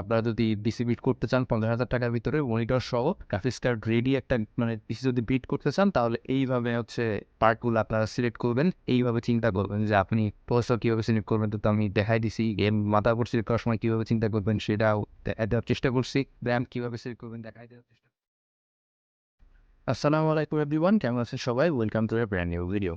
আপনারা যদি পিসি বিট করতে চান পঞ্চাশ হাজার টাকার ভিতরে মনিটর সহ গ্রাফিক্স কার্ড রেডি একটা মানে পিসি যদি বিট করতে চান, তাহলে এইভাবে হচ্ছে পার্টগুলো আপনারা সিলেক্ট করবেন। এইভাবে চিন্তা করবেন যে আপনি প্রসেসর কীভাবে সিলেক্ট করবেন তো আমি দেখাই দিছি। গেম মাদারবোর্ড সিলেক্ট করার সময় কীভাবে চিন্তা করবেন, সেটাও দেওয়ার চেষ্টা করছি। র্যাম কীভাবে সিলেক্ট করবেন, দেখাই দেওয়ার চেষ্টা আসসালামু আলাইকুম এভরিওয়ান কেমন আছেন সবাই? Welcome to brand new video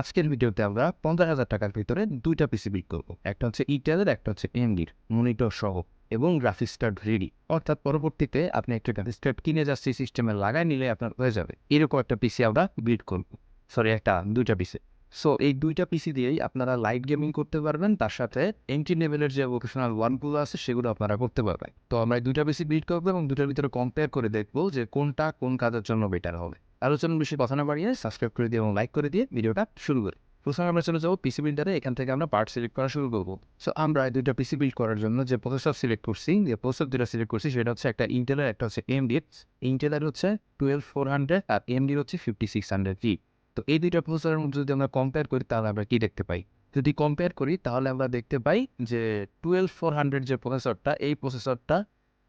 আজকের ভিডিওতে আমরা পঞ্চাশ হাজার টাকার ভিতরে দুইটা পিসি বিট করব। একটা হচ্ছে ইটেলের একটা হচ্ছে এমডির মনিটর সহ। এবং গ্রাফিক্স কার্ড রেডি অর্থাৎ পরবর্তীতে আপনি একটা গ্রাফিক্স কার্ড কিনে যাচ্ছি সিস্টেমে লাগাই নিলে আপনার হয়ে যাবে। এরকম একটা পিসি আমরা বিট করব। সরি একটা, দুইটা পিসি সো এই দুইটা পিসি দিয়েই আপনারা লাইট গেমিং করতে পারবেন, তার সাথে এন্ট্রি লেভেলের যে ভোকেশনাল ওয়ানগুলো আছে, সেগুলো আপনারা করতে পারবেন। তো আমরা এই দুইটা পিসি বিট করব এবং দুটার ভিতরে কম্পেয়ার করে দেখব যে কোনটা কোন কাজের জন্য বেটার হবে। আলোচনার বেশি কথা না বাড়িয়ে সাবস্ক্রাইব করে দিয়ে এবং লাইক করে দিয়ে ভিডিওটা শুরু করি। প্রথমে আমরা চলে যাব পিসি বিল্ডারে এখান থেকে আমরা পার্ট সিলেক্ট করা শুরু করব। সো আমরা এই দুইটা পিসি বিল্ড করার জন্য যে প্রসেসর সিলেক্ট করছি, যে প্রসেসর দুটা সিলেক্ট করছি, সেটা হচ্ছে একটা ইন্টেলের একটা হচ্ছে এমডির ইন্টেলের হচ্ছে টুয়েলভ ফোর হান্ড্রেড আর এমডির হচ্ছে ফিফটি সিক্স হান্ড্রেড জি তো এই দুইটা প্রসেসরের মধ্যে যদি আমরা কম্পেয়ার করি, তাহলে আমরা কী দেখতে পাই? যদি কম্পেয়ার করি, তাহলে আমরা দেখতে পাই যে টুয়েলভ ফোর হান্ড্রেড যে প্রসেসরটা এই প্রসেসরটা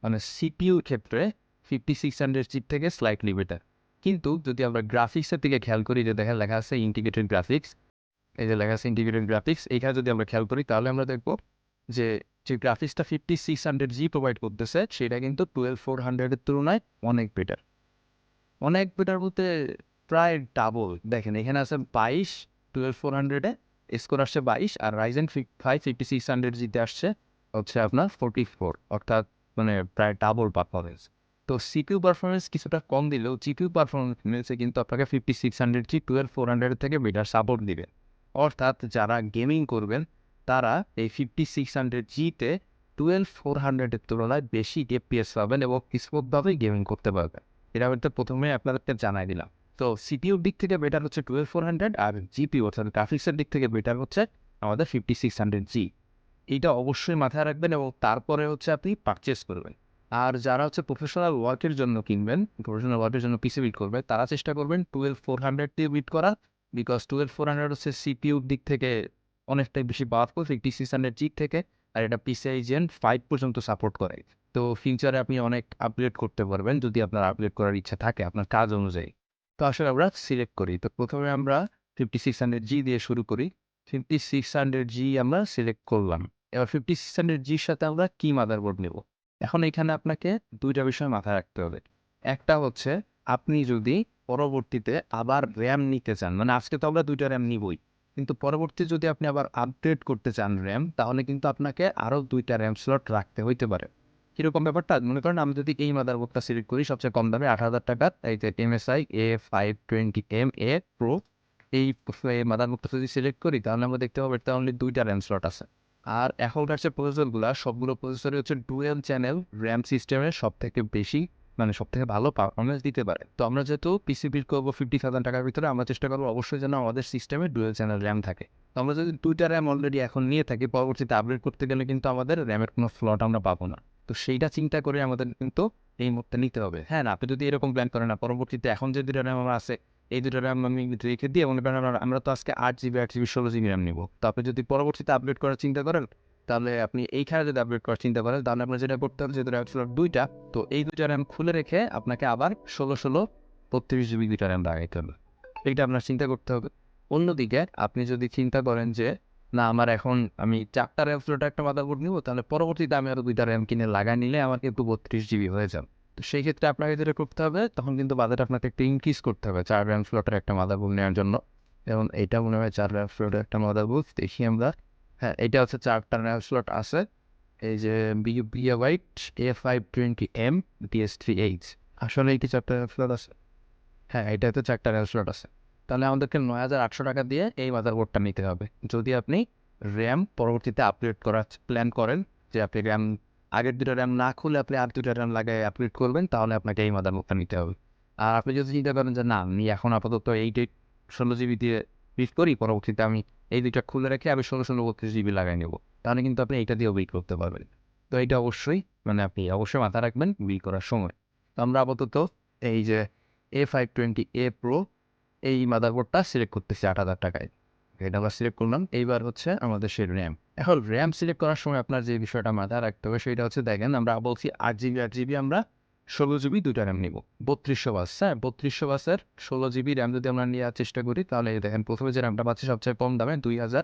মানে সিপিইউর ক্ষেত্রে ফিফটি সিক্স হান্ড্রেড চিপ থেকে স্লাইটলি বেটার কিন্তু যদি আমরা গ্রাফিক্সের দিকে খেয়াল করি, যে দেখা লেখা আছে ইন্টিগ্রেটেড গ্রাফিক্স এই যে লেখা ইন্টিগ্রেটেড গ্রাফিক্স এইখানে যদি আমরা খেয়াল করি, তাহলে আমরা দেখব যে যে গ্রাফিক্সটা fifty six hundred G provide করতেছে, সেটা কিন্তু টুয়েলভ ফোর হান্ড্রেডের তুলনায় অনেক বেটার অনেক বেটার বলতে প্রায় ডাবল দেখেন, এখানে আছে বাইশ টুয়েলভ ফোর হান্ড্রেডে স্কোর আসছে বাইশ, আর Ryzen five fifty six hundred জিতে আসছে হচ্ছে আপনার ফোরটি ফোর অর্থাৎ মানে প্রায় ডাবল পারফরমেন্স তো সিপিউ পারফরমেন্স কিছুটা কম দিলেও জিপিউ পারফরমেন্সে কিন্তু আপনাকে fifty six hundred G twelve four hundred থেকে বেটার সাপোর্ট দিবে। অর্থাৎ যারা গেমিং করবেন, তারা এই ফিফটি সিক্স হান্ড্রেড জিতে টুয়েলভ ফোর হান্ড্রেডের তুলনায় বেশি এফপিএস পাবেন এবং স্মুথভাবেই গেমিং করতে পারবেন। এটা হয়তো প্রথমে আপনাদেরকে জানাই দিলাম। তো সিপিউর দিক থেকে বেটার হচ্ছে টুয়েলভ ফোর হান্ড্রেড আর জিপিউ অর্থাৎ গ্রাফিক্সের দিক থেকে বেটার হচ্ছে আমাদের ফিফটি সিক্স হান্ড্রেড জি এইটা অবশ্যই মাথায় রাখবেন এবং তারপরে হচ্ছে আপনি পারচেস করবেন। আর যারা হচ্ছে প্রফেশনাল ওয়ার্কের জন্য কিনবেন প্রফেশনাল ওয়ার্কের জন্য পিসি বিট করবে তারা চেষ্টা করবেন টুয়েলভ ফোর হান্ড্রেড দিয়ে বিট করা। বিকজ টুয়েলভ ফোর হান্ড্রেড হচ্ছে সিপিউর দিক থেকে অনেকটাই বেশি powerful fifty six hundred G থেকে, আর এটা পিসিআই জেন ফাইভ পর্যন্ত সাপোর্ট করে। তো ফিউচারে আপনি অনেক আপগ্রেড করতে পারবেন যদি আপনার আপগ্রেড করার ইচ্ছা থাকে, আপনার কাজ অনুযায়ী। তো আসলে আমরা সিলেক্ট করি। তো প্রথমে আমরা ফিফটি সিক্স হান্ড্রেড জি দিয়ে শুরু করি। ফিফটি সিক্স হান্ড্রেড জি আমরা সিলেক্ট করলাম। এবার ফিফটি সিক্স হান্ড্রেড জির সাথে আমরা কি মাদারবোর্ড নেব। এখন এখানে আপনাকে দুইটা বিষয় মাথায় রাখতে হবে। একটা হচ্ছে, আপনি যদি পরবর্তীতে আবার র্যাম নিতে চান। মানে আজকে তো আমরা দুইটা র্যাম নিবই। কিন্তু পরবর্তী যদি আপনি আবার আপগ্রেড করতে চান র্যাম তাহলে কিন্তু আপনাকে আরও দুইটা র্যাম স্লট রাখতে হইতে পারে। কীরকম ব্যাপারটা? মনে করেন আমি যদি এই মাদারবোর্ডটা সিলেক্ট করি, সবচেয়ে কম দামে আট হাজার টাকার এই যে MSI A five twenty M A pro এই মাদার মাদারবোর্ডটা যদি সিলেক্ট করি, তাহলে আমরা দেখতে পাবো এটা অনলি দুইটা র্যাম স্লট আছে। আর এখনকার যে প্রসেসরগুলো সবগুলো প্রসেসরই হচ্ছে ডুয়েল চ্যানেল র্যাম সিস্টেমের সব থেকে বেশি মানে সব থেকে ভালো পারফরমেন্স দিতে পারে। তো আমরা যেহেতু পিসি বিল করব ফিফটি থাউজেন্ড টাকার ভিতরে, আমরা চেষ্টা করব অবশ্যই যেন আমাদের সিস্টেমে ডুয়েল চ্যানেল র্যাম থাকে। তো আমরা যদি দুইটা র্যাম অলরেডি এখন নিয়ে থাকি, পরবর্তীতে আপডেট করতে গেলে কিন্তু আমাদের র্যামের কোনো স্লট আমরা পাবো না। তো সেইটা চিন্তা করে আমাদের কিন্তু এই মুহূর্তে নিতে হবে। হ্যাঁ আপনি যদি এরকম প্ল্যান করেন না, পরবর্তীতে এখন যে দুটো র্যাম আমার আছে, এই দুটো র্যাম আমি রেখে মনে করেন আমরা তো আজকে আট জিবি আট জিবি ষোলো জিবি র্যাম নিব। তো আপনি যদি পরবর্তীতে আপডেট করার চিন্তা করেন তাহলে আপনি এইখানে যদি আপগ্রেড করার চিন্তা করেন, তাহলে আপনার যেটা করতে হবে, যেহেতু র্যাম স্লট দুইটা, তো এই দুইটা র্যাম খুলে রেখে আপনাকে আবার ষোলো ষোলো বত্রিশ জিবি দুইটা র্যাম লাগাইতে হবে। এইটা আপনার চিন্তা করতে হবে। অন্যদিকে আপনি যদি চিন্তা করেন যে, না, আমার এখন আমি চারটা র্যাম স্লট একটা মাদারবোর্ড নিব, তাহলে পরবর্তীতে আমি আরও দুইটা র্যাম কিনে লাগাই নিলে আমার কিন্তু বত্রিশ জিবি হয়ে যাবে। তো সেই ক্ষেত্রে আপনাকে যেটা করতে হবে, তখন কিন্তু বাজেট আপনাকে একটু ইনক্রিজ করতে হবে চার র্যাম স্লটের একটা মাদারবোর্ড নেওয়ার জন্য। এবং এটা মনে হয় চার র্যাম স্লটের একটা মাদারবোর্ড দেখি আমরা হ্যাঁ এটা হচ্ছে চারটা র্যাম স্লট আছে। এই যে B B A white A five twenty M DS three H আসলে এইটি চারটা র্যাম স্লট আছে। হ্যাঁ এটাতে চারটা র্যাম স্লট আছে। তাহলে আমাদেরকে নয় হাজার আটশো টাকা দিয়ে এই মাদারবোর্ডটা নিতে হবে। যদি আপনি র্যাম পরবর্তীতে আপগ্রেড করার প্ল্যান করেন, যে আপনি র্যাম আগের দুটো র্যাম না খুলে আপনি আর দুটো র্যাম লাগাই আপগ্রেড করবেন, তাহলে আপনাকে এই মাদার মাদারবোর্ডটা নিতে হবে। আর আপনি যদি চিন্তা করেন যে না, আমি এখন আপাতত এইট এইট ষোলো জিবি দিয়ে বিট করি, পরবর্তীতে আমি এই দুইটা খুলে রেখে আমি ষোলো ষোলো বত্রিশ জিবি লাগাই নেব। তাহলে কিন্তু আপনি এইটা দিয়েও বিট করতে পারবেন। তো এইটা অবশ্যই মানে আপনি অবশ্যই মাথায় রাখবেন বিট করার সময়। তো আমরা আপাতত এই যে A five twenty A pro এই মাদারবোর্ডটা সিলেক্ট করতেছি আট হাজার টাকায়। এটা আমরা সিলেক্ট করলাম। এইবার হচ্ছে আমাদের সেই র্যাম এখন র্যাম সিলেক্ট করার সময় আপনার যে বিষয়টা মাথায় রাখতে হবে সেটা হচ্ছে দেখেন, আমরা বলছি আট জিবি আট জিবি আমরা ষোলো জিবি দুইটা র্যাম নিব। বত্রিশশো বাস হ্যাঁ বত্রিশশো বাসের ষোলো জিবি র্যাম যদি আমরা নেওয়ার চেষ্টা করি, তাহলে দেখেন, প্রথমে যে র্যামটা পাচ্ছি সবচেয়ে কম দামে দুই হাজার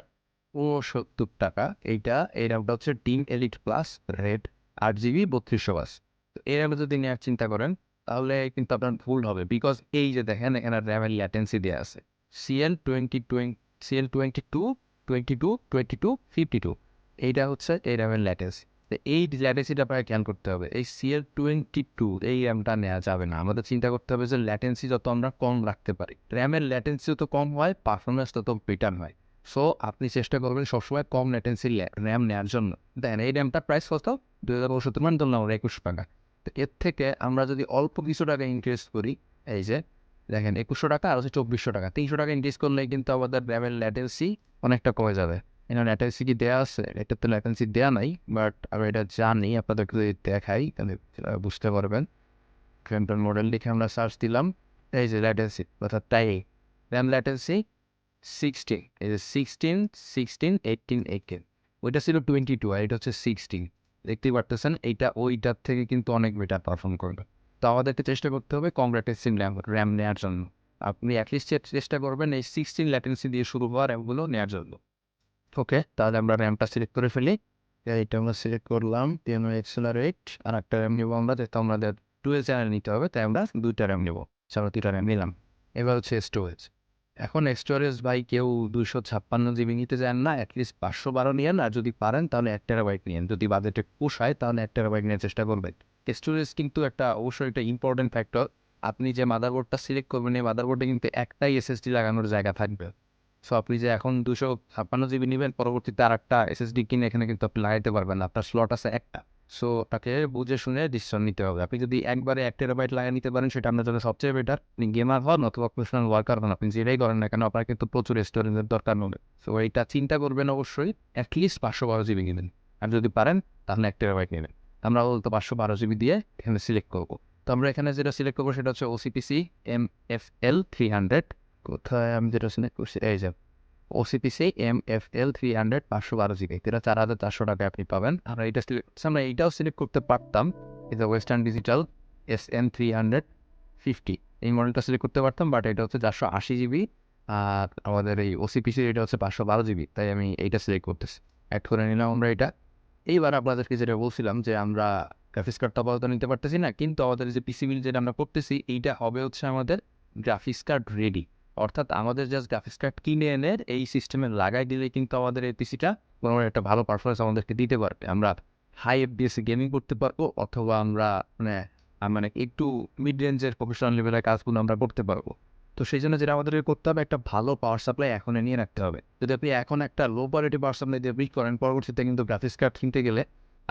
উনসত্তর টাকা। এইটা, এই র্যামটা হচ্ছে টিম এলিট প্লাস রেড আট জিবি বত্রিশশো বাস তো এই র্যামে যদি নেওয়ার চিন্তা করেন, তাহলে কিন্তু আপনার ভুল হবে বিকজ এই যে দেখেন এখানে র্যামের ল্যাটেন্সি দেওয়া আছে। CL twenty twenty CL twenty two twenty two twenty two fifty two এইটা হচ্ছে এই র্যামের ল্যাটেন্সি এই ল্যাটেন্সিটা আপনাকে খেয়াল করতে হবে। এই সিএল টোয়েন্টি টু এই র্যামটা নেওয়া যাবে না। আমাদের চিন্তা করতে হবে যে ল্যাটেন্সি যত আমরা কম রাখতে পারি। র্যামের ল্যাটেন্সি যত কম হয় পারফরমেন্স তত বেটার হয়। সো আপনি চেষ্টা করবেন সবসময় কম ল্যাটেন্সির র্যাম নেওয়ার জন্য। দেন, এই র্যামটার প্রাইস কত? দুই হাজার পঁয়ষট্টি মান ধরলাম আমরা একুশ টাকা। তো এর থেকে আমরা যদি অল্প কিছু টাকা ইনক্রিজ করি, এই যে, দেখেন একুশশো টাকা আর হচ্ছে চব্বিশশো টাকা। তিনশো টাকা ইনক্রিজ করলে কিন্তু আমাদের র্যামের ল্যাটেন্সি অনেকটা কমে যাবে। এখানে ল্যাটেন্সি কি দেওয়া আছে? এটা তো ল্যাটেন্সি দেওয়া নাই বাট আমি এটা জানি, আপনাদেরকে যদি দেখাই, তাহলে বুঝতে পারবেন। ক্যাম্পেন মডেল লিখে আমরা সার্চ দিলাম, এই যে ল্যাটেন্সি অর্থাৎ তাই র্যাম ল্যাটেন্সি সিক্সটিন এই যে সিক্সটিন সিক্সটিন এইটিন এইটিন ওইটা ছিল টোয়েন্টি টু আর এটা হচ্ছে সিক্সটিন দেখতেই পারতেছেন, এইটা ওইটার থেকে কিন্তু অনেক বেটার পারফর্ম করবে। তো আমাদেরকে চেষ্টা করতে হবে কংগ্রেটেসিন র্যাম র্যাম নেওয়ার জন্য। আপনি অ্যাটলিস্ট চেষ্টা করবেন এই সিক্সটিন ল্যাটেন্সি দিয়ে শুরু হওয়া র্যামগুলো নেওয়ার জন্য। ওকে, তাহলে আমরা র্যামটা সিলেক্ট করে ফেলি। এইটা আমরা সিলেক্ট করলাম দেন এক্সেলারেট আর একটা র্যাম নেব আমরা, যেহেতু আমাদের টুয়েলভ চ্যানেল নিতে হবে, তাই আমরা দুইটা র্যাম নেব। চলো দুইটা র্যাম নিলাম। এবার হচ্ছে স্টোরেজ এখন স্টোরেজ ভাই কেউ দুশো ছাপ্পান্ন জিবি নিতে চান না অ্যাটলিস্ট পাঁচশো বারো নিয়েন, আর যদি পারেন তাহলে এক টেরাবাইট নিয়েন। যদি বাজেটে পোষায়, তাহলে এক টেরাবাইট নেওয়ার চেষ্টা করবেন। স্টোরেজ কিন্তু একটা অবশ্যই একটা ইম্পর্টেন্ট ফ্যাক্টর আপনি যে মাদারবোর্ডটা সিলেক্ট করবেন, এই মাদারবোর্ডে কিন্তু একটাই এসএসডি লাগানোর জায়গা থাকবে। সো আপনি যে এখন দুশো ছাপ্পান্ন জিবি নেবেন, পরবর্তীতে আর একটা এসএসডি কিনে এখানে কিন্তু আপনি লাগাইতে পারবেন আপনার স্লট আছে একটা। সো ওটাকে বুঝে শুনে ডিসিশন নিতে হবে। আপনি যদি একবারে এক টেরাবাইট লাগিয়ে নিতে পারেন, সেটা আপনার জন্য সবচেয়ে বেটার আপনি গেমার হন অথবা প্রফেশনাল ওয়ার্কার হন, আপনি যেটাই করেন না কেন, আপনার কিন্তু প্রচুর স্টোরেজের দরকার হবে। সো এইটা চিন্তা করবেন অবশ্যই অ্যাটলিস্ট পাঁচশো বারো জিবি নেবেন। আর যদি পারেন, তাহলে এক টেরাবাইট নেবেন। আমরা বলতো পাঁচশো বারো জিবি দিয়ে এখানে সিলেক্ট করব। তো আমরা এখানে যেটা সিলেক্ট করব, সেটা হচ্ছে OCPC M F L three hundred কোথায় আমি যেটা সিলেক্ট করছি, এই যে OCPC M F L three hundred পাঁচশো বারো জিবি এটা চার হাজার চারশো টাকা আপনি পাবেন। আমরা এটা সিলেক্ট আমরা এইটাও সিলেক্ট করতে পারতাম এটা Western Digital S N three hundred fifty এই মডেলটা সিলেক্ট করতে পারতাম বাট এটা হচ্ছে চারশো আশি জিবি আর আমাদের এই ওসিপিসি এটা হচ্ছে পাঁচশো বারো জিবি তাই আমি এইটা সিলেক্ট করতেছি। অ্যাড করে নিলাম আমরা এটা। এইবার আপনাদেরকে যেটা বলছিলাম যে আমরা গ্রাফিক্স কার্ড তো আপাতত নিতে পারতেছি না, কিন্তু আমাদের যে পিসি বিল যেটা আমরা করতেছি, এইটা হবে হচ্ছে আমাদের গ্রাফিক্স কার্ড রেডি অর্থাৎ আমাদের জাস্ট গ্রাফিক্স কার্ড কিনে এনে এই সিস্টেমে লাগাই দিলে কিন্তু আমাদের এই পিসিটা কোনো একটা ভালো পারফরমেন্স আমাদেরকে দিতে পারবে। আমরা হাই এফডিএসে গেমিং করতে পারব অথবা আমরা মানে মানে একটু মিড রেঞ্জের প্রফেশনাল লেভেলের কাজগুলো আমরা করতে পারব। তো সেই জন্য যেটা আমাদেরকে করতে হবে, একটা ভালো পাওয়ার সাপ্লাই এখন নিয়ে রাখতে হবে। যদি আপনি এখন একটা লো কোয়ালিটি পাওয়ার সাপ্লাই দিয়ে বিট করেন, পরবর্তীতে কিন্তু গ্রাফিক্স কার্ড কিনতে গেলে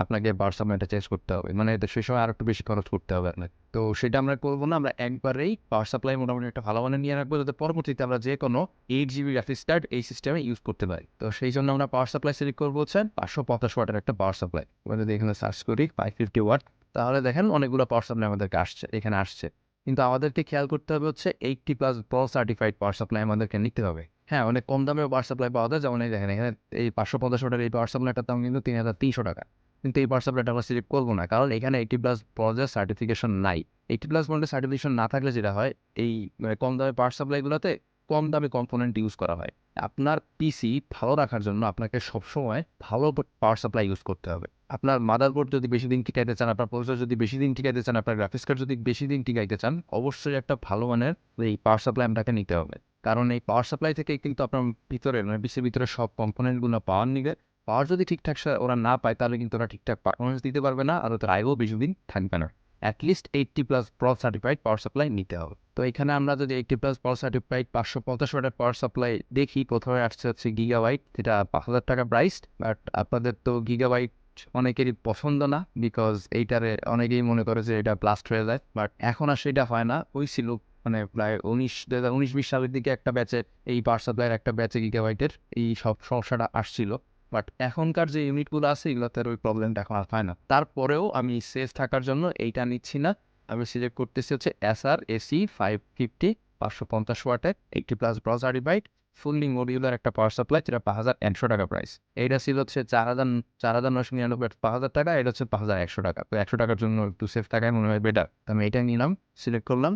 আপনাকে পাওয়ার সাপ্লাইটা চেঞ্জ করতে হবে। মানে সেই সময় আর একটু বেশি খরচ করতে হবে আপনাকে। তো সেটা আমরা করব না, আমরা একবারেই পাওয়ার সাপ্লাই মোটামুটি একটা ভালো মানে নিয়ে রাখব, যাতে পরবর্তীতে আমরা যে কোনো এইট জিবি গ্রাফিক্স কার্ড এই সিস্টেমে ইউজ করতে পারি। তো সেই জন্য আমরা পাওয়ার সাপ্লাই সিলেক্ট করব হচ্ছে পাঁচশো পঞ্চাশ ওয়াটের একটা পাওয়ার সাপ্লাই। আমরা যদি এখানে সার্চ করি ফাইভ ফিফটি ওয়াট তাহলে দেখেন অনেকগুলো পাওয়ার সাপ্লাই আমাদেরকে আসছে, এখানে আসছে। কিন্তু আমাদেরকে খেয়াল করতে হবে হচ্ছে eighty plus pro certified power supply আমাদেরকে নিতে হবে। হ্যাঁ অনেক কম দামেও পাওয়ার সাপ্লাই পাওয়া যায়, যেমন এই দেখেন, এখানে এই পাঁচশো পঞ্চাশ ওয়াটের এই পাওয়ার সাপ্লাইটার দাম কিন্তু তিন হাজার তিনশো টাকা। কিন্তু এই পাওয়ার সাপ্লাইটা আমরা সিলেক্ট করব না। কারণ এখানে এইটি প্লাস প্রজের সার্টিফিকেশন নাই। এইটি প্লাস মডেলের সার্টিফিকেশন না থাকলে যেটা হয়, এই মানে কম দামে পাওয়ার সাপ্লাইগুলোতে কম দামে কম্পোনেন্ট ইউজ করা হয়। আপনার পিসি ভালো রাখার জন্য আপনাকে সবসময় ভালো পাওয়ার সাপ্লাই ইউজ করতে হবে। আপনার মাদার মাদারবোর্ড যদি বেশি দিন টিকাইতে চান, আপনার প্রসেসর যদি বেশি দিন টিকাইতে চান, আপনার গ্রাফিক্স কার্ড যদি বেশি দিন টিকাইতে চান, অবশ্যই একটা ভালো মানের এই পাওয়ার সাপ্লাই আপনাকে নিতে হবে। কারণ এই পাওয়ার সাপ্লাই থেকে কিন্তু আপনার ভিতরে মানে পিসির ভিতরে সব কম্পোনেন্টগুলো পাওয়ার নিবে। পাওয়ার যদি ঠিকঠাক ওরা না পায়, তাহলে কিন্তু ওরা ঠিকঠাক পারফরমেন্স দিতে পারবে না আর ওদের আয়ও বেশি দিন থাকবে না। At least eighty plus pro certified power supply নিতে হবে। তো এখানে আমরা যদি এইটটি প্লাস প্রো সার্টিফাইড পাঁচশো পঞ্চাশ ওয়াটের পাওয়ার সাপ্লাই দেখি, প্রথমে আসছে হচ্ছে গিগাবাইট যেটা পাঁচ হাজার টাকা প্রাইস বাট আপনাদের তো গিগা গিগাবাইট অনেকেরই পছন্দ না বিকজ এইটারে অনেকেই মনে করে যে এটা ব্লাস্ট হয়ে যায় বাট এখন আর সেটা হয় না। ওই ছিল মানে প্রায় উনিশ দু হাজার উনিশ, বিশ সালের দিকে একটা ব্যাচে এই পাওয়ার সাপ্লাইয়ের একটা ব্যাচে গিগাবাইটের এই সব সমস্যাটা আসছিল। বাট এখনকার যে ইউনিটগুলো আছে, এগুলোতে ওই প্রবলেমটা এখন আর হয় না। তারপরেও আমি সেফ থাকার জন্য এইটা নিচ্ছি না। আমি সিলেক্ট করতেছি হচ্ছে S R AC five fifty পাঁচশো পঞ্চাশ ওয়াটের eighty plus browser divide fully modular একটা পাওয়ার সাপ্লাই যেটা পাঁচ হাজার একশো টাকা প্রাইস এইটা ছিল হচ্ছে চার হাজার চার হাজার নশো নিরানব্বই পাঁচ হাজার টাকা, এটা হচ্ছে পাঁচ হাজার একশো টাকা। তো একশো টাকার জন্য একটু সেফ টাকায় মনে হয় বেটার তো আমি এটা নিলাম সিলেক্ট করলাম।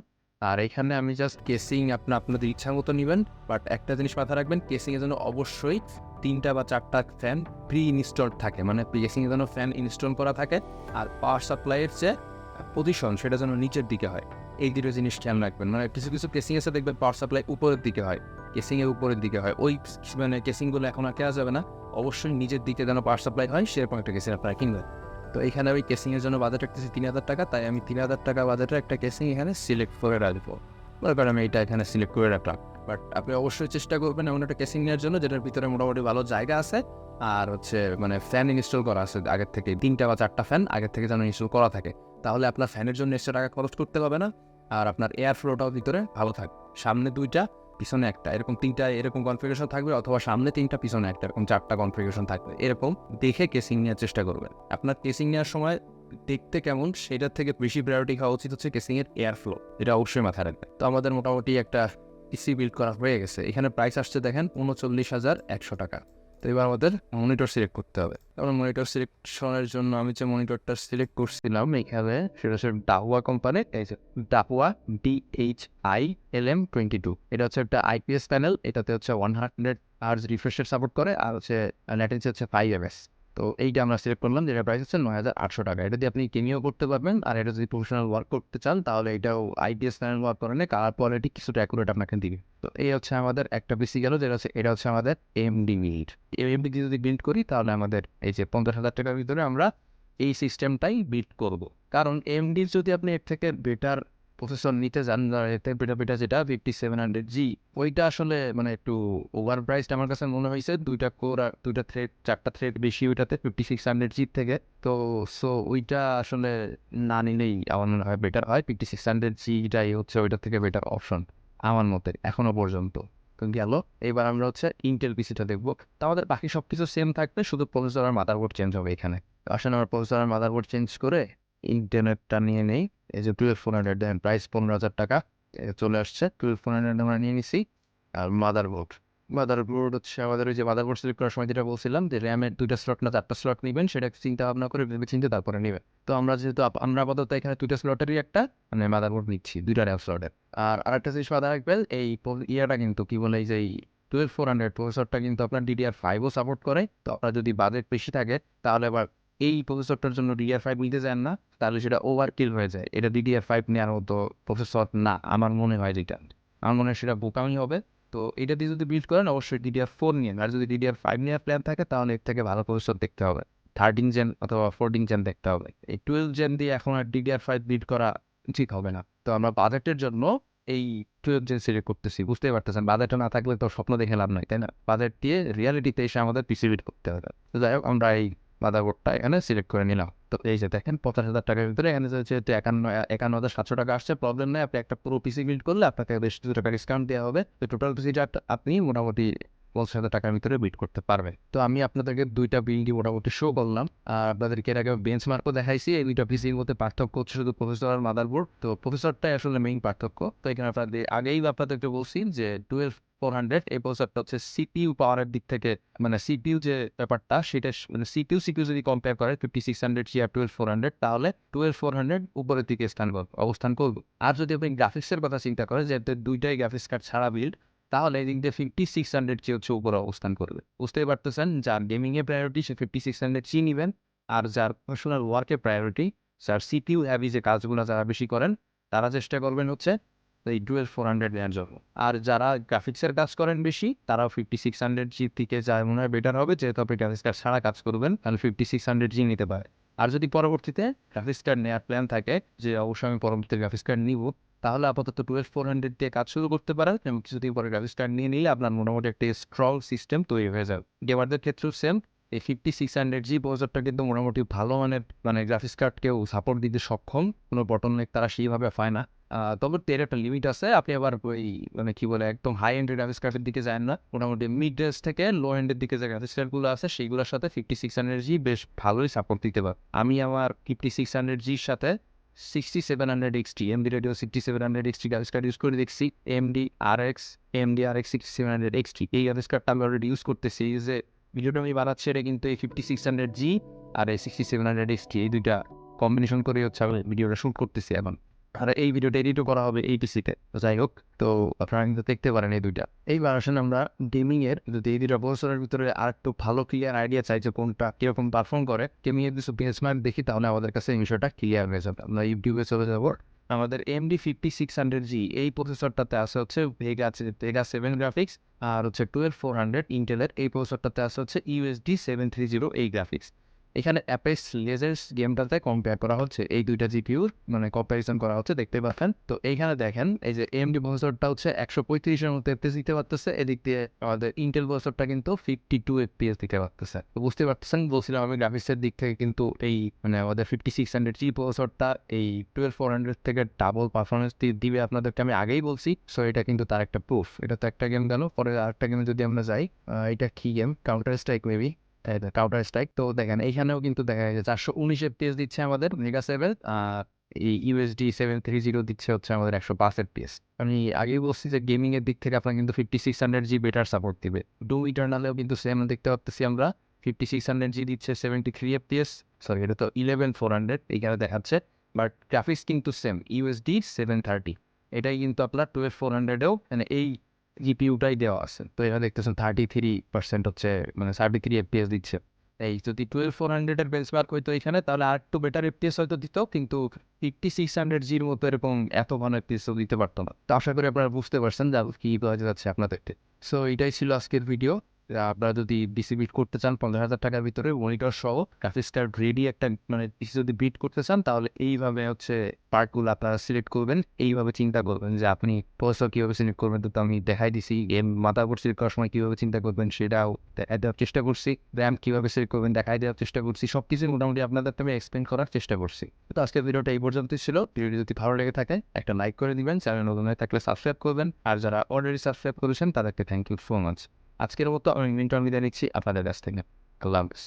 আর এখানে আমি জাস্ট কেসিং আপনার আপনাদের ইচ্ছা মতো নেবেন বাট একটা জিনিস মাথায় রাখবেন কেসিংয়ের জন্য অবশ্যই তিনটা বা চারটা ফ্যান প্রি ইনস্টলড থাকে মানে কেসিংয়ের জন্য ফ্যান ইনস্টল করা থাকে, আর পাওয়ার সাপ্লাইয়ের যে পজিশন সেটা যেন নিচের দিকে হয়। এই দুটো জিনিস খেয়াল রাখবেন মানে কিছু কিছু কেসিং এসে দেখবেন পাওয়ার সাপ্লাই উপরের দিকে হয় কেসিংয়ের উপরের দিকে হয়। ওই মানে কেসিংগুলো এখন আর কেনা যাবে না, অবশ্যই নিজের দিকে যেন পাওয়ার সাপ্লাই হয়, সেরকম একটা কেসিং আপনারা কিনবেন। তো এখানে আমি কেসিংয়ের জন্য বাজেট রাখতেছি তিন হাজার টাকা, তাই আমি তিন হাজার টাকা বাজেটের একটা কেসিং এখানে সিলেক্ট করে রাখব। মনে করেন আমি এটা এখানে সিলেক্ট করে রাখলাম। বাট আপনি অবশ্যই চেষ্টা করবেন এমন একটা কেসিং নেওয়ার জন্য যেটার ভিতরে মোটামুটি ভালো জায়গা আছে, আর হচ্ছে মানে ফ্যান ইনস্টল করা আছে আগের থেকে, তিনটা বা চারটা ফ্যান আগের থেকে যেন ইনস্টল করা থাকে। তাহলে আপনার ফ্যানের জন্য এক্সট্রা টাকা খরচ করতে হবে না, আর আপনার এয়ার ফ্লোটাও ভিতরে ভালো থাকবে সামনে দুইটা পিছনে একটা, এরকম তিনটা, এরকম কনফিগারেশন থাকবে অথবা সামনে তিনটা, পিছনে একটা, এরকম চারটা কনফিগারেশন থাকবে। এরকম দেখে কেসিং নেওয়ার চেষ্টা করবেন। আপনার কেসিং নেওয়ার সময় দেখতে কেমন, সেটার থেকে বেশি প্রায়োরিটি খাওয়া উচিত হচ্ছে কেসিং এর এয়ার ফ্লো এটা অবশ্যই মাথায় রাখবে তো আমাদের মোটামুটি একটা পিসি বিল্ড করা হয়ে গেছে। এখানে প্রাইস আসছে দেখেন উনচল্লিশ হাজার একশো টাকা। তো এবার আমাদের মনিটর সিলেক্ট করতে হবে। তারপর মনিটর সিলেকশনের জন্য আমি যে মনিটরটা সিলেক্ট করছিলাম এখানে, সেটা হচ্ছে ডাহুয়া কোম্পানির এই যে Dahua DH I L M twenty two এটা হচ্ছে একটা আইপিএস প্যানেল এটাতে হচ্ছে ওয়ান হান্ড্রেড আর্স রিফ্রেশের সাপোর্ট করে, আর হচ্ছে ল্যাটেন্সি হচ্ছে ফাইভ এমএস তো এইটা আমরা সিলেক্ট করলাম যেটা প্রাইস হচ্ছে নয় হাজার আটশো টাকা। এটা দিয়ে আপনি কেমিও করতে পারবেন, আর এটা যদি প্রফেশনাল ওয়ার্ক করতে চান, তাহলে এটাও আইপিএস প্যানেল ওয়ার্ক করে নেয় কালার কোয়ালিটি কিছুটা অ্যাকুরেট আপনাকে দিবে। তো এই হচ্ছে আমাদের একটা পিসি গেল, যেটা হচ্ছে, এটা হচ্ছে আমাদের এমডি বিল্ড এমডি যদি বিল্ড করি, তাহলে আমাদের এই যে পঞ্চাশ হাজার টাকার ভিতরে আমরা এই সিস্টেমটাই বিল্ড করব। কারণ এমডির যদি আপনি এর থেকে বেটার প্রসেসর নিতে যান বেটা বেটা যেটা ফিফটি সেভেন হান্ড্রেড জি ওইটা আসলে মানে একটু ওভার প্রাইসড আমার কাছে মনে হয়েছে দুইটা কোর আর দুইটা থ্রেড চারটা থ্রেড বেশি ওইটাতে ফিফটি সিক্স হান্ড্রেড জি থেকে। তো সো ওইটা আসলে না নিলেই আমার মনে হয় বেটার হয়। ফিফটি সিক্স হান্ড্রেড জিটাই হচ্ছে ওইটা থেকে বেটার অপশন আমার মতে, এখনও পর্যন্ত। গেল, এবার আমরা হচ্ছে ইন্টেল পিসিটা দেখব। তো আমাদের বাকি সব কিছু সেম থাকবে, শুধু প্রসেসর আর মাদারবোর্ড চেঞ্জ হবে এখানে। আসলে আমার প্রসেসর আর মাদারবোর্ড চেঞ্জ করে ইন্টারনেটটা নিয়ে নেই। এই যে টুয়েলভ ফোর হান্ড্রেড দেখেন প্রাইস পনেরো হাজার টাকা। চলে আসছে টুয়েলভ ফোর হান্ড্রেড আমরা নিয়ে নিছি। আর মাদারবোর্ড মাদারবোর্ড হচ্ছে আমাদের ওই যে মাদারবোর্ড সিলেক্ট করার সময় যেটা বলছিলাম, যে র্যামের দুইটা স্লট না চারটা স্লট নেবেন, সেটা চিন্তা ভাবনা করে ভেবে চিন্তে তারপরে নেবেন। তো আমরা যেহেতু আমরা আপাতত এখানে দুইটা স্লটেরই একটা মানে মাদারবোর্ড নিচ্ছি, দুইটা র্যাম স্লটের আর আরেকটা জিনিস মাথায় রাখবেন, এই ইয়েটা কিন্তু কি বলে, এই যে টুয়েলভ ফোর হান্ড্রেড প্রসেসরটা কিন্তু আপনার ডিডিআর ফাইভও সাপোর্ট করে। তো আপনার যদি বাজেট বেশি থাকে, তাহলে আবার এই প্রসেসরটার জন্য ডিডিআর ফাইভ নিতে চান না, তাহলে সেটা ওভার কিল হয়ে যায়। এটা ডিডিআর ফাইভ নেওয়ার মতো প্রসেসর না, আমার মনে হয় যেটা। আমার মনে হয় সেটা বোকামি হবে। তো এটা দিয়ে যদি বিল্ড করেন, অবশ্যই ডিডিআর ফোর নিন আর যদি ডিডিআর ফাইভ নেওয়ার প্ল্যান থাকে, তাহলে এর থেকে ভালো প্রসেসর দেখতে হবে। থার্টিন জেন অথবা ফোরটিন জেন দেখতে হবে। এই টুয়েলভ জেন দিয়ে এখন আর ডিডিআর ফাইভ বিল্ড করা ঠিক হবে না। তো আমরা বাজেটের জন্য এই টুয়েলভ জেন সিলেক্ট করতেছি। বুঝতেই পারতেছেন বাজেটটা না থাকলে তো স্বপ্ন দেখে লাভ নয় তাই না? বাজেট দিয়ে রিয়ালিটিতে এসে আমাদের পিসি বিল্ড করতে হবে। যাই হোক, আমরা এই মাদারবোর্ডটা এখানে সিলেক্ট করে নিলাম। তো এই যে দেখেন, পঞ্চাশ হাজার টাকার ভিতরে এখানে যেহেতু একান্ন একান্ন হাজার সাতশো টাকা আসছে প্রবলেম নেই। আপনি একটা পুরো পিসি বিল্ড করলে আপনাকে বেশ কিছু টাকা ডিসকাউন্ট দেওয়া হবে। তো টোটাল পিসিটা আপনি মোটামুটি পঞ্চাশ হাজার টাকার ভিতরে বিট করতে পারবেন। তো আমি আপনাদেরকে দুইটা বিল্ডই মোটামুটি শো করলাম। আর আপনাদেরকে এর আগে বেঞ্চ মার্কও দেখাইছি। এই দুইটা পিসির মধ্যে পার্থক্য হচ্ছে শুধু প্রফেসর আর মাদারবোর্ড তো প্রফেসরটাই আসলে মেইন পার্থক্য। তো এখানে আপনাদের আগেই আপনাদেরকে বলছি যে টুয়েলভ ফোর হান্ড্রেড এই প্রসেসরটা হচ্ছে পাওয়ারের দিক থেকে মানে যে ব্যাপারটা সেটা মানে যদি কম্পেয়ার করে fifty six hundred twelve four hundred তাহলে টুয়েলভ ফোর হান্ড্রেড উপরের দিকে স্থান অবস্থান করবে। আর যদি আপনি গ্রাফিক্সের কথা চিন্তা করেন, যে এতে দুইটাই গ্রাফিক্স কার্ড ছাড়া বিল্ড তাহলে ফিফটি সিক্স হান্ড্রেড হচ্ছে উপরে অবস্থান করবে। বুঝতেই পারতেছেন, যার গেমিংয়ে প্রায়োরিটি সে ফিফটি সিক্স হান্ড্রেড জি নেবেন, আর যার প্রফেশনাল ওয়ার্কে প্রায়োরিটি যার সিপিইউ হ্যাভি যে কাজগুলো যারা বেশি করেন, তারা চেষ্টা করবেন হচ্ছে এই টুয়েলভ ফোর হান্ড্রেড নেওয়ার জন্য। আর যারা গ্রাফিক্সের কাজ করেন বেশি, তারাও ফিফটি সিক্স হান্ড্রেড জি থেকে যায় মনে হয় বেটার হবে, যেহেতু আপনি গ্রাফিক্স কার্ড ছাড়া কাজ করবেন, তাহলে ফিফটি সিক্স হান্ড্রেড জি নিতে পারে। আর যদি পরবর্তীতে গ্রাফিক্স কার্ড নেওয়ার প্ল্যান থাকে, যে অবশ্যই আমি পরবর্তীতে গ্রাফিক্স কার্ড নিব, তাহলে আপাতত টুয়েলভ ফোর হান্ড্রেড দিয়ে কাজ শুরু করতে পারেন, এবং কিছুদিন পরে গ্রাফিক্স কার্ড নিয়ে নিলে আপনার মোটামুটি একটা স্ট্রং সিস্টেম তৈরি হয়ে যাবে। গেমারদের ক্ষেত্রেও সেম এই ফিফটি সিক্স হান্ড্রেড জি প্রসেসরটা কিন্তু মোটামুটি ভালো মানের মানে গ্রাফিক্স কার্ডকেও সাপোর্ট দিতে সক্ষম, কোনো বটন নেক তারা সেইভাবে পায় না। তবে এর একটা লিমিট আছে। আপনি আবার ওই মানে কি বলে একদম হাই এন্ড গ্রাফিক্স কার্ডের দিকে যায় না। মোটামুটি মিড রেঞ্জ থেকে লো এন্ডের দিকে যে কার্ডগুলো আছে সেইগুলোর সাথে ফিফটি সিক্স হান্ড্রেড জি বেশ ভালোই সাপোর্ট দিতে পারে। আমি আমার ফিফটি সিক্স হান্ড্রেড জির সাথে sixty seven hundred XT AMD radeon sixty seven hundred XT card use করে দেখছি। AMD R X AMD R X sixty seven hundred XT এই কার্ডটা আমি অলরেডি ইউজ করতেছি। যে ভিডিওটা আমি বানাচ্ছি, এটা কিন্তু এই ফিফটি সিক্স হান্ড্রেড জি আর এই সিক্সটি সেভেন হান্ড্রেড এক্সটি এই দুইটা কম্বিনেশন করে হচ্ছে আমি ভিডিওটা শ্যুট করতেছি এখন। আর এই ভিডিওটা এডিটও করা হবে এই পিসিতে তো। যাই হোক, তো আপনারা কিন্তু দেখতে পারেন এই দুইটা। এইবার আসেন আমরা গেমিংয়ের যদি এই দুইটা প্রসেসরের ভিতরে আর একটু ভালো ক্লিয়ার আইডিয়া চাই যে কোনটা কীরকম পারফর্ম করে গেমিংয়ের কিছু বেঞ্চমার্ক দেখি, তাহলে আমাদের কাছে এই বিষয়টা ক্লিয়ার হয়ে যাবে। আমরা ইউটিউবে চলে যাব। আমাদের AMD fifty six hundred G এই প্রসেসরটাতে আছে হচ্ছে ভেগা ভেগা সেভেন গ্রাফিক্স আর হচ্ছে টুয়েলভ ফোর হান্ড্রেড ইন্টেলের এই প্রসেসরটাতে আছে হচ্ছে ইউএসডি সেভেন থ্রি জিরো এই গ্রাফিক্স এখানে অ্যাপেস লেজার্স গেমটাতে কম্পেয়ার করা হচ্ছে। এই দুইটা জিপিউর মানে কম্প্যারিজন করা হচ্ছে দেখতে পাচ্ছেন। তো এইখানে দেখেন, এই যে এম এমডি প্রসেসরটা হচ্ছে একশো পঁয়ত্রিশের মতো এফপিএস দিতে পারতেছে। এদিক দিয়ে আমাদের ইন্টেল প্রসেসরটা কিন্তু ফিফটি টু এফপিএস দিতে পারতেছে। তো বুঝতে পারতেছেন, বলছিলাম আমি গ্রাফিক্সের দিক থেকে কিন্তু এই মানে আমাদের ফিফটি সিক্স হান্ড্রেড জি প্রসেসরটা এই টুয়েলভ ফোর হান্ড্রেড থেকে ডাবল পারফরমেন্স দিবে আপনাদেরকে আমি আগেই বলছি। সো এটা কিন্তু তার একটা প্রুফ এটা তো একটা গেম গেল পরে আরেকটা গেমে যদি আমরা যাই এটা কি game counter strike maybe counter strike তো দেখেন, এইখানেও কিন্তু দেখা যায় চারশো উনিশ এফপিএস দিচ্ছে আমাদের মেগা সেভেন আর এই ইউএসডি সেভেন থ্রি জিরো দিচ্ছে হচ্ছে আমাদের একশো পাঁচ এফপিএস আমি আগেই বলছি যে গেমিং এর দিক থেকে আপনার কিন্তু fifty six hundred G better support দিবে। ডু ইটার্নালেও কিন্তু সেম দেখতে পাচ্ছি আমরা ফিফটি সিক্স হান্ড্রেড জি দিচ্ছে সেভেন্টি থ্রি এফপিএস সরি এটা তো ইলেভেন ফোর হান্ড্রেড এইখানে দেখাচ্ছে বাট গ্রাফিক্স কিন্তু সেম ইউএসডি সেভেন থার্টি এটাই কিন্তু আপনার টুয়েলভ ফোর হান্ড্রেডেও মানে এই জিপিউটাই দেওয়া আছে। তো এখানে দেখতেছেন থার্টি থ্রি পার্সেন্ট হচ্ছে মানে থার্টি থ্রি এফপিএস দিচ্ছে। এই যদি টুয়েলভ ফোর হান্ড্রেডের বেঞ্চমার্ক হইতো এখানে, তাহলে আর একটু বেটার এফপিএস হয়তো দিত, কিন্তু ফিফটি সিক্স হান্ড্রেড জির মতো এরকম এত ভালো এফপিএস দিতে পারতো না। তো আশা করি আপনারা বুঝতে পারছেন যা কী বোঝা যাচ্ছে আপনাদেরকে। সো এটাই ছিল আজকের ভিডিও আপনারা যদি ডিসি বিট করতে চান পনেরো হাজার টাকার ভিতরে মনিটর সহ গ্রাফিক্স রেডি একটা মানে ডিসি যদি বিট করতে চান, তাহলে এইভাবে হচ্ছে পার্টগুলো আপনারা সিলেক্ট করবেন। এইভাবে চিন্তা করবেন যে আপনি প্রসেসর কীভাবে সিলেক্ট করবেন তো আমি দেখাই দিছি। গেম মাদারবোর্ড সিলেক্ট করার সময় কীভাবে চিন্তা করবেন, সেটাও দেওয়ার চেষ্টা করছি। র্যাম কীভাবে সিলেক্ট করবেন, দেখাই দেওয়ার চেষ্টা করছি। সব কিছু মোটামুটি আপনাদের আমি এক্সপ্লেন করার চেষ্টা করছি। তো আজকের ভিডিওটা এই পর্যন্তই ছিল। ভিডিওটি যদি ভালো লেগে থাকে, একটা লাইক করে দিবেন। চ্যানেল নতুন হয়ে থাকলে সাবস্ক্রাইব করবেন। আর যারা অলরেডি সাবস্ক্রাইব করেছেন, তাদেরকে থ্যাংক ইউ সো মাচ আজকের মতো আমি মিন্টন বিদায় নিচ্ছি আপনাদের কাছ থেকে আল্লাহ হাফিজ।